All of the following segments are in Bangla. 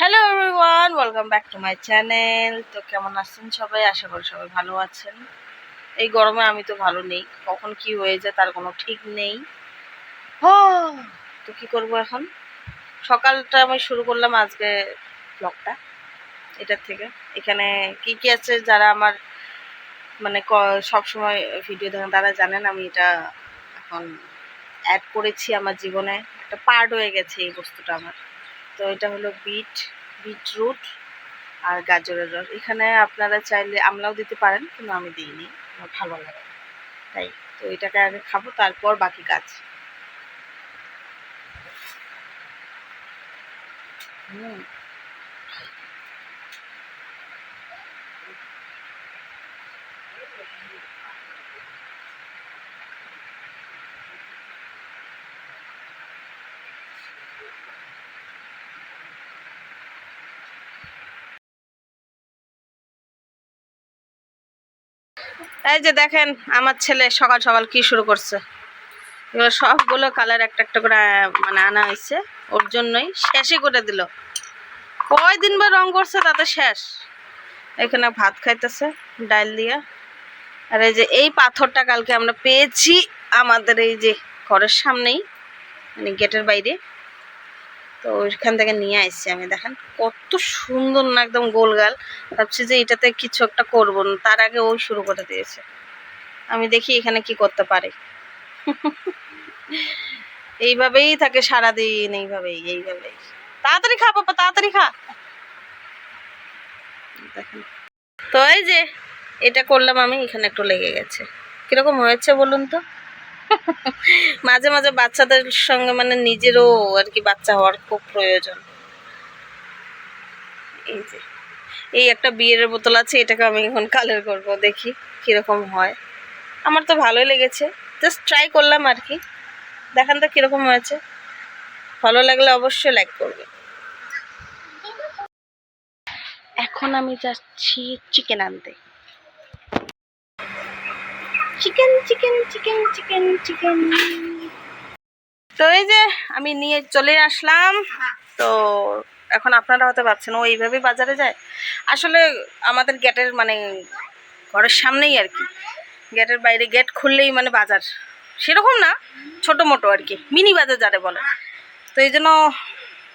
Hello everyone welcome back to my channel তো কেমন আছেন সবাই? আশা করি সবাই ভালো আছেন। এই গরমে আমি তো ভালো নেই। কখন কি হয়ে যায় তার কোনো ঠিক নেই। ও তো কি করব এখন? সকালটা আমি শুরু করলাম আজকে ব্লগটা এটার থেকে। এখানে কি কি আছে যারা আমার মানে সব সময় ভিডিও দেখেন, তারা জানেন আমি এটা এখন অ্যাড করেছি আমার জীবনে। একটা পার্ট হয়ে গেছে এই বস্তুটা আমার। তো এটা হলো বিট, বিটরুট আর গাজরের রস। এখানে আপনারা চাইলে আমলাও দিতে পারেন, কিন্তু আমি দিইনি। আমার ভালো লাগে তাই, তো এটাকে আগে খাব, তারপর বাকি কাজ। হুম। এই যে দেখেন, আমার ছেলে সকাল সকাল কি শুরু করছে? এবার সবগুলো কালার একটা একটা করে মানে আনা হয়েছে। ওর জন্যই শেষই করে দিল। কয়দিন বা রং করছে তাতে শেষ। এখানে ভাত খাইতেছে ডাল দিয়া। আর এই যে এই পাথরটা কালকে আমরা পেয়েছি আমাদের এই যে ঘরের সামনেই মানে গেটের বাইরে। তো ওইখান থেকে নিয়ে আসছি আমি। দেখেন কত সুন্দর না একদম গোলগাল। ভাবছি যে এটাতে কিছু একটা করব না। তার আগে ওই শুরু করে দিয়েছে। আমি দেখি এখানে কি করতে পারে। এইভাবেই থাকে সারাদিন, এইভাবেই এইভাবেই। তাড়াতাড়ি খা পাপা তাড়াতাড়ি খা। দেখেন। তো এই যে, এটা করলাম আমি, এখানে একটু লেগে গেছে। কীরকম হয়েছে বলুন তো? মাঝে মাঝে বাচ্চাদের সঙ্গে মানে নিজেরও আর কি বাচ্চা হওয়ার খুব প্রয়োজন। এই যে, এই একটা বিয়ের বোতল আছে, এটাকে আমি এখন কালার করব, দেখি কীরকম হয়। আমার তো ভালোই লেগেছে জাস্ট ট্রাই করলাম আর কি। দেখান তো কীরকম হয়েছে। ভালো লাগলে অবশ্যই লাইক করবে। এখন আমি যাচ্ছি চিকেন আনতে। Chicken chicken chicken chicken chicken তো এই যে আমি নিয়ে চলে আসলাম। তো এখন আপনারা হয়তো ভাবছেন, ও, এইভাবেই বাজারে যায়? আসলে আমাদের গেটের মানে ঘরের সামনেই আর কি। গেটের বাইরে গেট খুললেই মানে বাজার। সেরকম না, ছোটো মোটো আর কি, মিনি বাজার যারে বলে। তো এই জন্য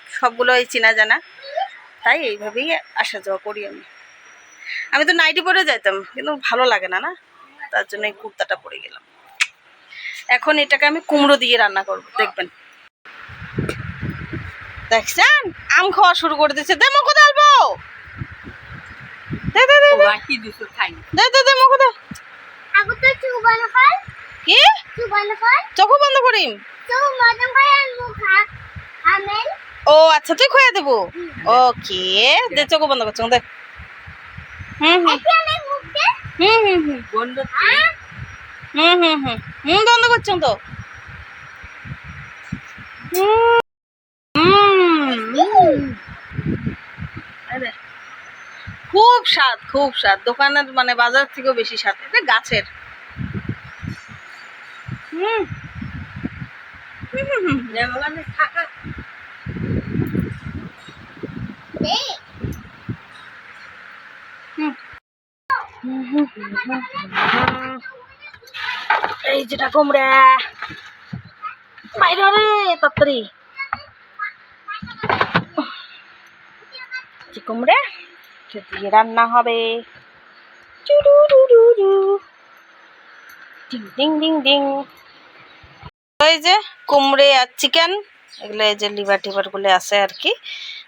সবগুলোই চেনা জানা। তাই এইভাবেই আসা যাওয়া করি আমি। আমি তো নাইটি পরে যাইতাম, কিন্তু ভালো লাগে না না? তার জন্য এই কুর্তাটা পরে গেলাম। এখন এটাকে আমি কুমড়ো দিয়ে রান্না করব দেখবেন। দেখছেন? আম খাওয়া শুরু করে দিচ্ছে দে মুখো ডালবো দে দে দে দে। বাকি দুশো খাই দে দে দে মুখো দে কি? coba nakal, চোখ বন্ধ করিম ও আচ্ছা তুই খোয়া দেবো। ওকে দে চোখ বন্ধ করছ দেখ হুম হুম। হুম হুম হুম। বন্ধ হুম হুম হুম। হুম বন্ধ করছ তো? হুম, হুম, হুম। আরে, খুব স্বাদ খুব স্বাদ। দোকানের মানে বাজার থেকেও বেশি স্বাদ। এটা গাছের। হুম। হুম, হুম, হুম। এই যেটা কুমড়া বাইরে রে তাড়াতাড়ি। কুমড়া দিয়ে রান্না হবে। ডিং ডিং ডিং ডিং। এই যে কুমড়ে আর চিকেন, এগুলো এই যে লিভার টিভারগুলো আছে আর কি।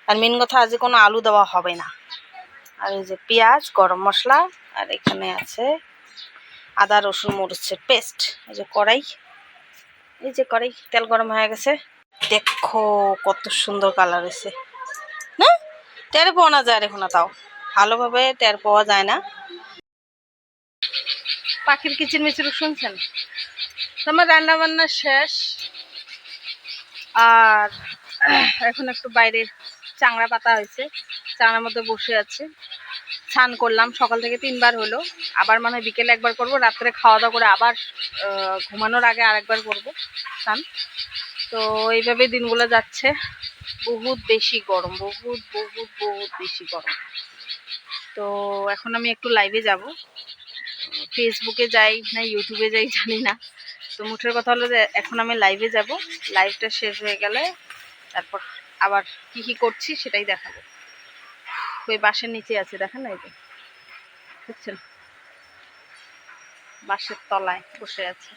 আর মেন কথা আজ কোনো আলু দেওয়া হবে না। আর এই যে পেঁয়াজ, গরম মশলা, আর এখানে আছে আদা, রসুন, মরিচের পেস্ট, এই যে কড়াই। এই যে কড়াই, তেল গরম হয়ে গেছে। দেখো কত সুন্দর কালার হয়েছে। না? টের পাওয়া না যায় দেখো না তাও। ভালোভাবে টের পাওয়া যায় না। পাখির কিচির মিচির শুনছেন? আমার রান্না বান্না শেষ। আর এখন একটু বাইরে চাংড়া পাতা হয়েছে। চাংড়ার মধ্যে বসে আছে। স্নান করলাম, সকাল থেকে তিনবার হলো। আবার মানে বিকেলে একবার করব, রাত্রে খাওয়া দাওয়া করে আবার ঘুমানোর আগে আরেকবার করব স্নান। তো এইভাবে দিনগুলো যাচ্ছে। বহুত বেশি গরম, বহুত বহুত বহুত বেশি গরম। তো এখন আমি একটু লাইভে যাব। ফেসবুকে যাই না ইউটিউবে যাই জানি না। তো মুঠের কথা হলো যে, এখন আমি লাইভে যাব। লাইভটা শেষ হয়ে গেলে তারপর আবার কি কি করছি সেটাই দেখাবো। ওই বাসের নিচে আছে দেখেন এই যে? বুঝছেন বাসের তলায় বসে আছে।